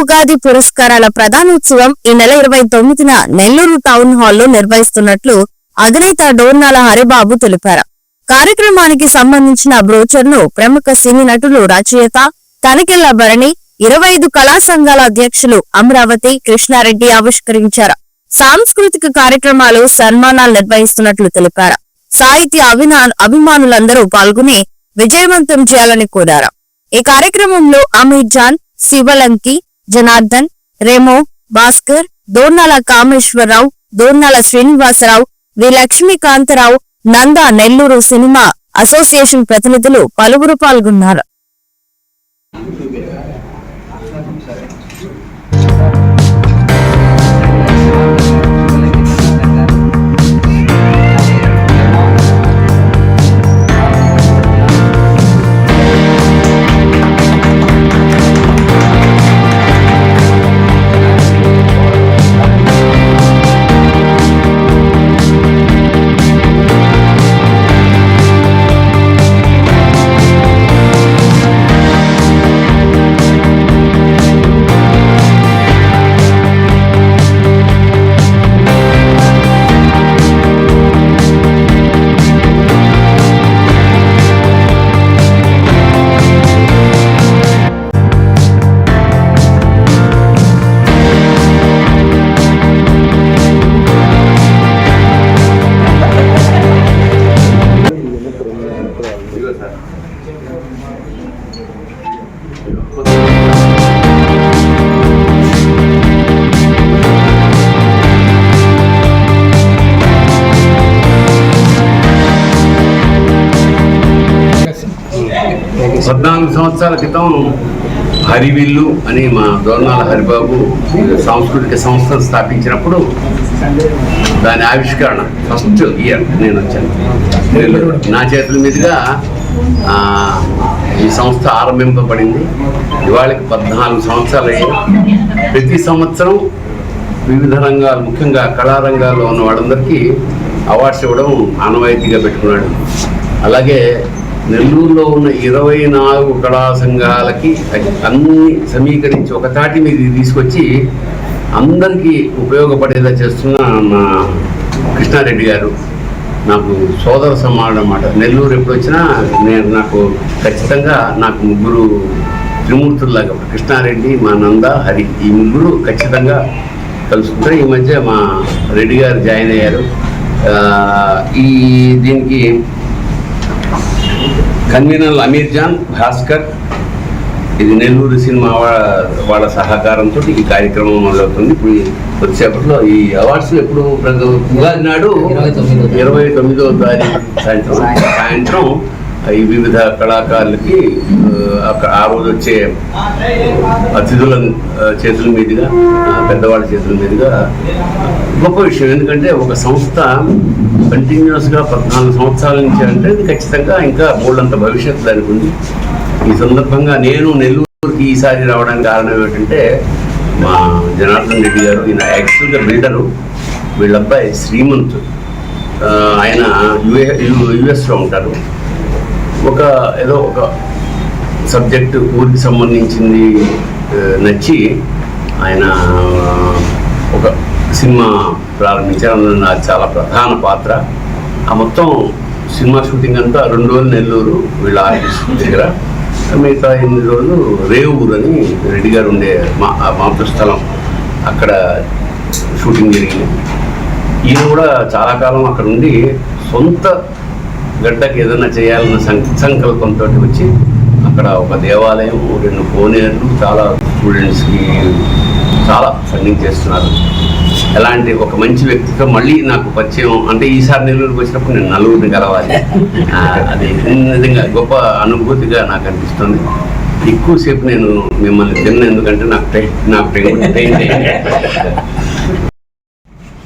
ఉగాది పురస్కారాల ప్రధానోత్సవం ఈ నెల ఇరవై తొమ్మిదిన నెల్లూరు టౌన్ హాల్లో నిర్వహిస్తున్నట్లు అధినేత డోర్నాల హరిబాబు తెలిపారు. కార్యక్రమానికి సంబంధించిన బ్రోచర్ను ప్రముఖ సినీ నటులు రచయిత తనికెళ్ళ భరణి ఇరవై ఐదు కళా సంఘాల అధ్యక్షులు అమరావతి కృష్ణారెడ్డి ఆవిష్కరించారు. సాంస్కృతిక కార్యక్రమాలు సన్మానాలు నిర్వహిస్తున్నట్లు తెలిపారు. సాహిత్య అభినా అభిమానులందరూ పాల్గొని విజయవంతం చేయాలని కోరారు. ఈ కార్యక్రమంలో Ameer Jan Sivalanki Janardhan Remo Bhaskar Dornala Kameswararao Dornala Srinivasarao V Lakshmikantharao Nanda Nellore cinema association ప్రతినిధులు పలువురు పాల్గొన్నారు. పద్నాలుగు సంవత్సరాల క్రితం హరివిల్లు అని మా దోర్నాల హరిబాబు సాంస్కృతిక సంస్థను స్థాపించినప్పుడు దాని ఆవిష్కరణ ఫస్ట్ ఇయర్ నేను వచ్చాను. నా చేతుల మీదుగా ఈ సంస్థ ఆరంభింపబడింది. ఇవాళకి పద్నాలుగు సంవత్సరాలు ప్రతి సంవత్సరం వివిధ రంగాలు ముఖ్యంగా కళారంగాల్లో ఉన్న వాళ్ళందరికీ అవార్డ్స్ ఇవ్వడం ఆనవాయితీగా పెట్టుకున్నాడు. అలాగే నెల్లూరులో ఉన్న ఇరవై నాలుగు కళా సంఘాలకి అన్ని సమీకరించి ఒక తాటి మీద తీసుకొచ్చి అందరికీ ఉపయోగపడేలా చేస్తున్న మా కృష్ణారెడ్డి గారు. నాకు సోదర సమానం అన్నమాట. నెల్లూరు ఎప్పుడు వచ్చినా నేను నాకు ఖచ్చితంగా నాకు ముగ్గురు త్రిమూర్తుల్లాగా కృష్ణారెడ్డి మా నంద హరి ఈ ముగ్గురు ఖచ్చితంగా కలుసుకుంటారు. ఈ మధ్య మా రెడ్డి గారు జాయిన్ అయ్యారు. ఈ దీనికి కన్వీనర్ అమీర్ జాన్ భాస్కర్. ఇది నెల్లూరు సినిమా వాళ్ళ సహకారంతో ఈ కార్యక్రమం మొదలవుతుంది. ఇప్పుడు కొద్దిసేపట్లో ఈ అవార్డ్స్ ఎప్పుడు ఉగాది నాడు ఇరవై తొమ్మిదో తారీఖు. ఇరవై తొమ్మిదో తారీఖు సాయంత్రం. సాయంత్రం ఈ వివిధ కళాకారులకి ఆ, రోజు వచ్చే అతిథుల చేతుల మీదుగా పెద్దవాళ్ళ చేతుల మీదుగా గొప్ప విషయం. ఎందుకంటే ఒక సంస్థ కంటిన్యూస్గా పద్నాలుగు సంవత్సరాల నుంచి అంటే ఖచ్చితంగా ఇంకా బోల్డంత భవిష్యత్తు దానికి ఉంది. ఈ సందర్భంగా నేను నెల్లూరుకి ఈసారి రావడానికి కారణం ఏమిటంటే మా జనార్దన్ రెడ్డి గారు ఈయన యాక్చువల్గా బిల్డరు వీళ్ళ అబ్బాయి శ్రీమంత్ ఆయన యుఏ యుఎస్లో ఉంటారు. ఒక ఏదో ఒక సబ్జెక్ట్ ఊరికి సంబంధించింది నచ్చి ఆయన ఒక సినిమా ప్రారంభించారు. అందులో నాకు చాలా ప్రధాన పాత్ర. ఆ మొత్తం సినిమా షూటింగ్ అంతా రెండు రోజులు నెల్లూరు వీళ్ళ ఆఫీస్ దగ్గర. మిగతా ఎనిమిది రోజులు రేవూరు అని రెడ్డి గారు ఉండే మా మాతృ స్థలం. అక్కడ షూటింగ్ జరిగింది. ఈయన కూడా చాలా కాలం అక్కడ ఉండి సొంత గడ్డకి ఏదైనా చేయాలన్న సం సంకల్పంతో వచ్చి అక్కడ ఒక దేవాలయం రెండు కోనేర్లు చాలా స్టూడెంట్స్కి చాలా ఫండింగ్ చేస్తున్నారు. ఎలాంటి ఒక మంచి వ్యక్తితో మళ్ళీ నాకు పరిచయం అంటే ఈసారి నెల్లూరుకి వచ్చినప్పుడు నేను నలుగురిని కలవాలి. అది నిజంగా గొప్ప అనుభూతిగా నాకు అనిపిస్తుంది. ఎక్కువసేపు నేను మిమ్మల్ని తిన్న ఎందుకంటే నాకు టై- నాకు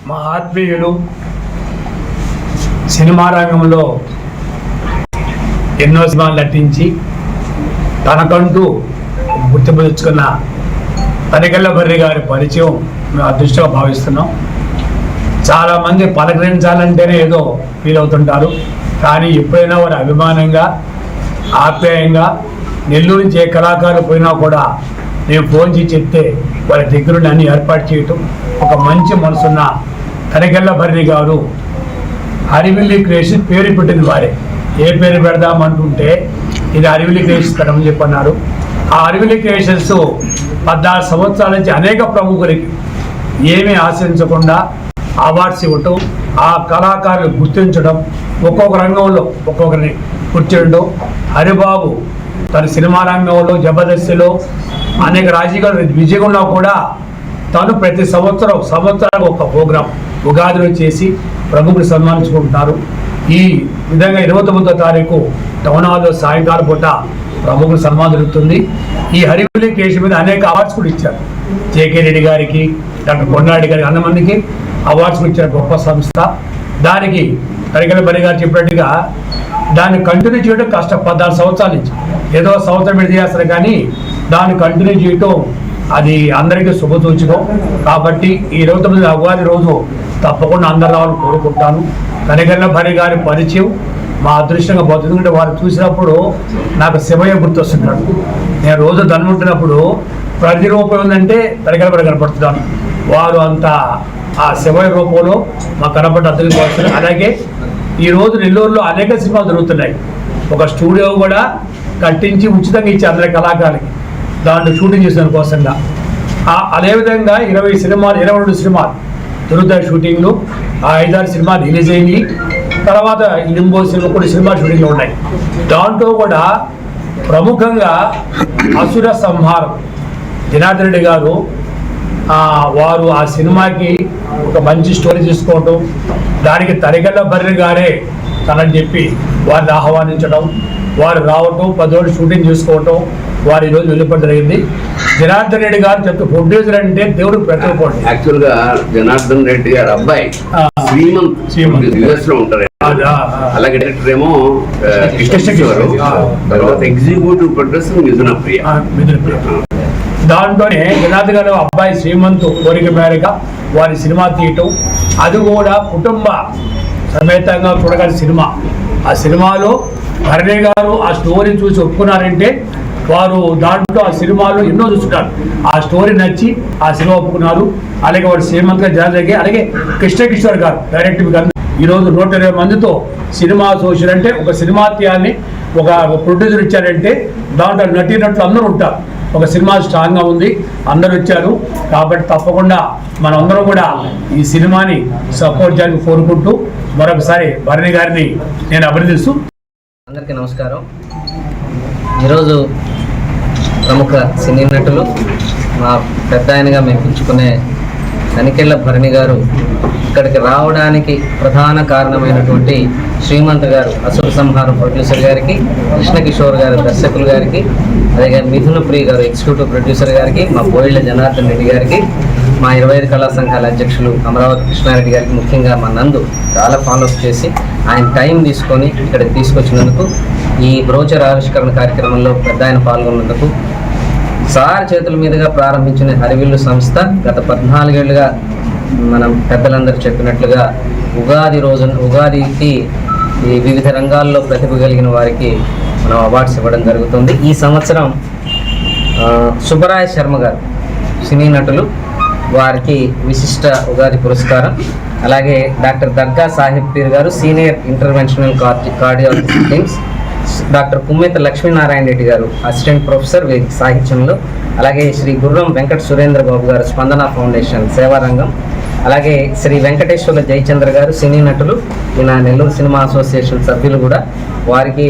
మా ఆత్మీయులు సినిమా రంగంలో ఎన్నో సినిమాలు నటించి తనకంటూ గుర్తింపు తెచ్చుకున్న తనికెళ్ళ బర్రి గారి పరిచయం మేము అదృష్టంగా భావిస్తున్నాం. చాలామంది పలకరించాలంటేనే ఏదో ఫీల్ అవుతుంటారు. కానీ ఎప్పుడైనా వారి అభిమానంగా ఆప్యాయంగా నెల్లూరు నుంచి ఏ కళాకారులు పోయినా కూడా నేను ఫోన్ చేసి చెప్తే వాళ్ళ దగ్గర అన్ని ఏర్పాటు చేయటం ఒక మంచి మనసున్న తనకెళ్ళ భరణి గారు హరివిల్లి క్రియేషన్ పేరు పెట్టింది వారే. ఏ పేరు పెడదామంటుంటే ఇది అరివిల్లి క్రియేషన్స్ చెప్పన్నారు. ఆ అరివిలికేషన్స్ పద్నాలుగు సంవత్సరాల నుంచి అనేక ప్రముఖులకి ఏమీ ఆశించకుండా అవార్డ్స్ ఇవ్వటం ఆ కళాకారులు గుర్తించడం ఒక్కొక్క రంగంలో ఒక్కొక్కరిని గుర్తించడం. హరిబాబు తన సినిమా రంగంలో జబర్దస్తిలో అనేక రాజకీయాలు విజయగుండా కూడా తను ప్రతి సంవత్సరం సంవత్సరానికి ఒక ప్రోగ్రాం ఉగాదిలో చేసి ప్రముఖులు సన్మానించుకుంటున్నారు ఈ విధంగా ఇరవై తొమ్మిదో తారీఖు టౌన్ సాయంకాలం పూట ప్రముఖులు సన్మానం జరుగుతుంది. ఈ హరివల్లి కేసు మీద అనేక అవార్డ్స్ కూడా ఇచ్చారు. జేకే రెడ్డి గారికి డాక్టర్ కొండారెడ్డి గారికి అన్నమందికి అవార్డ్స్ కూడా ఇచ్చారు గొప్ప సంస్థ. దానికి తరిగల బలి గారు చెప్పినట్టుగా దాన్ని కంటిన్యూ చేయడం కష్టం. పద్నాలుగు సంవత్సరాల నుంచి. ఏదో సంవత్సరం పెడితే చేస్తారు కానీ దాన్ని కంటిన్యూ చేయటం అది అందరికీ శుభసూచకం. కాబట్టి ఈ ఇరవై తొమ్మిది ఉగాది రోజు తప్పకుండా అందరు రావాలని కోరుకుంటాను. కనిగల్ల భరి గారి పరిచయం. మా అదృష్టంగా పోతుంది. ఎందుకంటే వారు చూసినప్పుడు నాకు శివయ్య గుర్తొస్తున్నాడు నేను రోజు ధనుంటున్నప్పుడు ప్రతి రూపం ఏంటంటే తరగల కనపడుతున్నాను. వారు అంత ఆ శివయ రూపంలో మాకు కనపడ్డ అతనికి వస్తున్నారు అలాగే ఈ రోజు నెల్లూరులో అనేక సినిమాలు జరుగుతున్నాయి. ఒక స్టూడియో కూడా కట్టించి ఉచితంగా ఇచ్చి అందరి కళాకారులకి. దాంట్లో షూటింగ్ చేసిన కోసంగా. అదేవిధంగా ఇరవై సినిమాలు ఇరవై రెండు సినిమాలు దొరుకుతాయి షూటింగ్లు. ఆ ఐదారు సినిమాలు రిలీజ్ అయింది తర్వాత ఇంకో సినిమా కొన్ని సినిమా షూటింగ్లు ఉన్నాయి. దాంట్లో కూడా ప్రముఖంగా అసుర సంహారం. జనార్దన్ రెడ్డి గారు వారు ఆ సినిమాకి ఒక మంచి స్టోరీ తీసుకోవటం దానికి తరిగల్ల బర్రె గారే తనని చెప్పి వారిని ఆహ్వానించడం వారు రావటం పది రోజులు షూటింగ్ చేసుకోవటం వారు ఈరోజు వెళ్ళిపోవడం జరిగింది. జనార్దన్ రెడ్డి గారు చెప్తే ప్రొడ్యూసర్ అంటే దేవుడు ప్రతిపోండి యాక్చువల్గా జనార్దన్ రెడ్డి గారి అబ్బాయి. శ్రీమంత్. శ్రీమంత్. లో ఉంటారు. అలాగే డైరెక్టర్ ఏమో. తర్వాత ఎగ్జిక్యూటివ్ ప్రొడ్యూసర్ మిథున ప్రియ. దాంట్లోనే జనార్దన్ గారు అబ్బాయి శ్రీమంత్ కోరిక మేరకు వారి సినిమా తీయటం. అది కూడా కుటుంబ సమేతంగా చూడగల సినిమా. ఆ సినిమాలో భరణి గారు ఆ స్టోరీ చూసి ఒప్పుకున్నారంటే వారు దాంట్లో ఆ సినిమాలో ఎన్నో చూస్తున్నారు. ఆ స్టోరీ నచ్చి ఆ సినిమా ఒప్పుకున్నారు. అలాగే వాడు శ్రీమంత్ గారు అలాగే కృష్ణ కిషోర్ గారు డైరెక్ట్ గారు ఈరోజు నూట ఇరవై మందితో సినిమా సోషల్ అంటే ఒక సినిమా తీయాలని ఒక ప్రొడ్యూసర్ ఇచ్చారంటే దాంట్లో నటీనట్లు అందరూ ఉంటారు. ఒక సినిమా స్ట్రాంగ్గా ఉంది అందరూ వచ్చారు కాబట్టి తప్పకుండా మనందరం కూడా ఈ సినిమాని సపోర్ట్ చేయాలని కోరుకుంటూ మరొకసారి భరణి గారిని నేను అభినందిస్తూ అందరికీ నమస్కారం. ఈరోజు ప్రముఖ సినీ నటులు మా పెద్ద ఆయనగా మేము పిలుచుకునే తనికెళ్ళ భరణి గారు ఇక్కడికి రావడానికి ప్రధాన కారణమైనటువంటి శ్రీమంత్ గారు అసుర సంహారం ప్రొడ్యూసర్ గారికి కృష్ణకిషోర్ గారు దర్శకులు గారికి అలాగే మిథున ప్రియ గారు ఎగ్జిక్యూటివ్ ప్రొడ్యూసర్ గారికి మా బోయిళ్ళ జనార్దన్ రెడ్డి గారికి మా ఇరవై ఐదు కళా సంఘాల అధ్యక్షులు అమరావతి కృష్ణారెడ్డి గారికి ముఖ్యంగా మా నందు చాలా ఫాలోఅప్ చేసి ఆయన టైం తీసుకొని ఇక్కడికి తీసుకొచ్చినందుకు ఈ బ్రోచర్ ఆవిష్కరణ కార్యక్రమంలో పెద్ద ఆయన పాల్గొన్నందుకు సార్ చేతుల మీదుగా ప్రారంభించిన హరివిల్లు సంస్థ గత పద్నాలుగేళ్ళుగా మనం పెద్దలందరూ చెప్పినట్లుగా ఉగాది రోజున ఉగాదికి ఈ వివిధ రంగాల్లో ప్రతిభ కలిగిన వారికి మనం అవార్డ్స్ ఇవ్వడం జరుగుతుంది. ఈ సంవత్సరం సుబ్బరాయ శర్మ గారు సినీ నటులు వారికి విశిష్ట ఉగాది పురస్కారం. అలాగే డాక్టర్ దర్గా సాహిబ్ పీర్ గారు senior interventional cardi cardiology teams doctor Kummetha Lakshminarayana Reddy గారు అసిస్టెంట్ ప్రొఫెసర్ వేదిక సాహిత్యంలో అలాగే శ్రీ గుర్రం వెంకట సురేంద్ర బాబు గారు స్పందన ఫౌండేషన్ సేవారంగం అలాగే శ్రీ వెంకటేశ్వర జయచంద్ర గారు సినీ నటులు ఈయన నెల్లూరు సినిమా అసోసియేషన్ సభ్యులు కూడా వారికి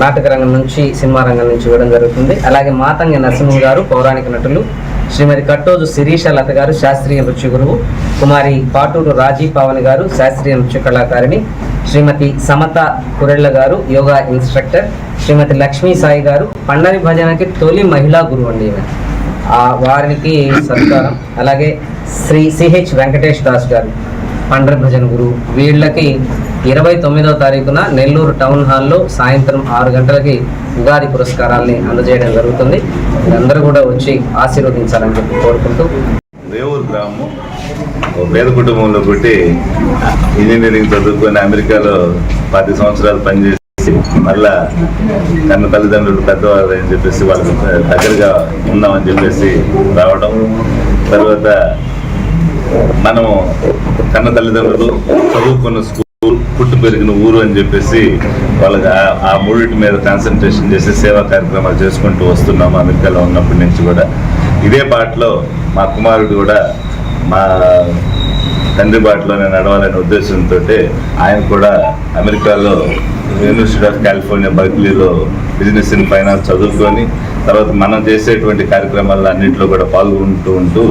నాటక రంగం నుంచి సినిమా రంగం నుంచి ఇవ్వడం జరుగుతుంది. అలాగే మాతంగి నరసింహ గారు పౌరాణిక నటులు శ్రీమతి కట్టోజు శిరీష లత గారు శాస్త్రీయ నృత్య గురువు కుమారి పాటూరు రాజీ పావని గారు శాస్త్రీయ నృత్య కళాకారిణి శ్రీమతి సమత కురెళ్ళ గారు యోగా ఇన్స్ట్రక్టర్. శ్రీమతి లక్ష్మీ సాయి గారు. పండరి భజనకి తొలి మహిళా గురువు అండి ఈమె. ఆ వారికి సత్కారం. అలాగే శ్రీ సిహెచ్ వెంకటేష్ దాస్ గారు పండరి భజన గురువు. వీళ్ళకి ఇరవై తొమ్మిదవ తారీఖున నెల్లూరు టౌన్ హాల్లో సాయంత్రం ఆరు గంటలకి ఉగాది పురస్కారాల్ని అందజేయడం జరుగుతుంది. అందరూ కూడా వచ్చి ఆశీర్వదించాలని చెప్పి కోరుకుంటూ. దేవుడు గ్రామం ఒక పేద కుటుంబంలో పుట్టి ఇంజనీరింగ్ చదువుకొని అమెరికాలో పది సంవత్సరాలు పనిచేసి మళ్ళా తన తల్లిదండ్రులు పెద్దవారు అని చెప్పేసి వాళ్ళకి దగ్గరగా ఉన్నామని చెప్పేసి రావడం. తర్వాత మనము కన్న తల్లిదండ్రులు చదువుకున్న స్కూల్ పుట్టు పెరిగిన ఊరు అని చెప్పేసి వాళ్ళకి ఆ- మూడింటి మీద కాన్సన్ట్రేషన్ చేసి సేవా కార్యక్రమాలు చేసుకుంటూ వస్తున్నాము అమెరికాలో ఉన్నప్పటి నుంచి కూడా. ఇదే పాటలో మా కుమారుడు కూడా మా తండ్రి బాటలోనే నడవాలనే ఉద్దేశంతో ఆయన కూడా అమెరికాలో యూనివర్సిటీ ఆఫ్ కాలిఫోర్నియా బర్క్లీలో బిజినెస్ ఇన్ ఫైనాన్స్ చదువుకొని తర్వాత మనం చేసేటువంటి కార్యక్రమాల్లో అన్నింటిలో కూడా పాల్గొంటూ ఉంటూ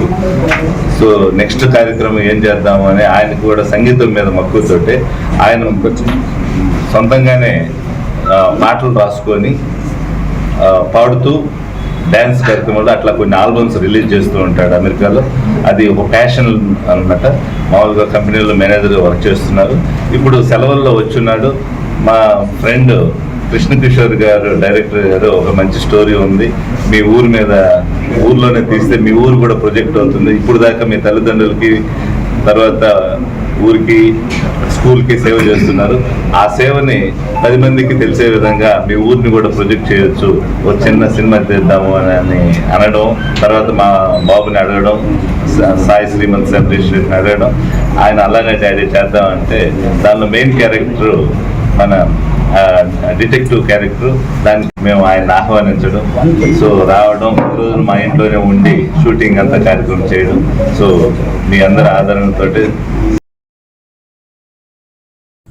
సో నెక్స్ట్ కార్యక్రమం ఏం చేద్దాము అని ఆయన కూడా సంగీతం మీద మక్కువతోటి ఆయన సొంతంగానే మాటలు పాటలు రాసుకొని పాడుతూ డ్యాన్స్ కార్యక్రమాలు అట్లా కొన్ని ఆల్బమ్స్ రిలీజ్ చేస్తూ ఉంటాడు అమెరికాలో. అది ఒక ప్యాషన్ అన్నమాట. మామూలుగా కంపెనీలో మేనేజర్ వర్క్ చేస్తున్నారు. ఇప్పుడు సెలవుల్లో వచ్చున్నాడు. మా ఫ్రెండ్ కృష్ణ కిషోర్ గారు డైరెక్టర్ గారు ఒక మంచి స్టోరీ ఉంది. మీ ఊరి మీద ఊర్లోనే తీస్తే మీ ఊరు కూడా ప్రొజెక్ట్ అవుతుంది. ఇప్పుడు దాకా మీ తల్లిదండ్రులకి తర్వాత ఊరికి స్కూల్కి సేవ చేస్తున్నారు. ఆ సేవని పది మందికి తెలిసే విధంగా మీ ఊరిని కూడా ప్రొజెక్ట్ చేయొచ్చు. ఒక చిన్న సినిమా తీద్దాము అని అనడం తర్వాత మా బాబుని అడగడం సాయి శ్రీమంత్ సెలబ్రేషన్ అడగడం. ఆయన అలానే డాడీ చేద్దామంటే దానిలో మెయిన్ క్యారెక్టర్ మన డిటెక్టివ్ క్యారెక్టర్. దానికి మేము ఆయన ఆహ్వానించడం. సో రావడం రోజు మా ఇంట్లోనే ఉండి షూటింగ్ అంతా కార్యక్రమం చేయడం. సో మీ అందరి ఆదరణతో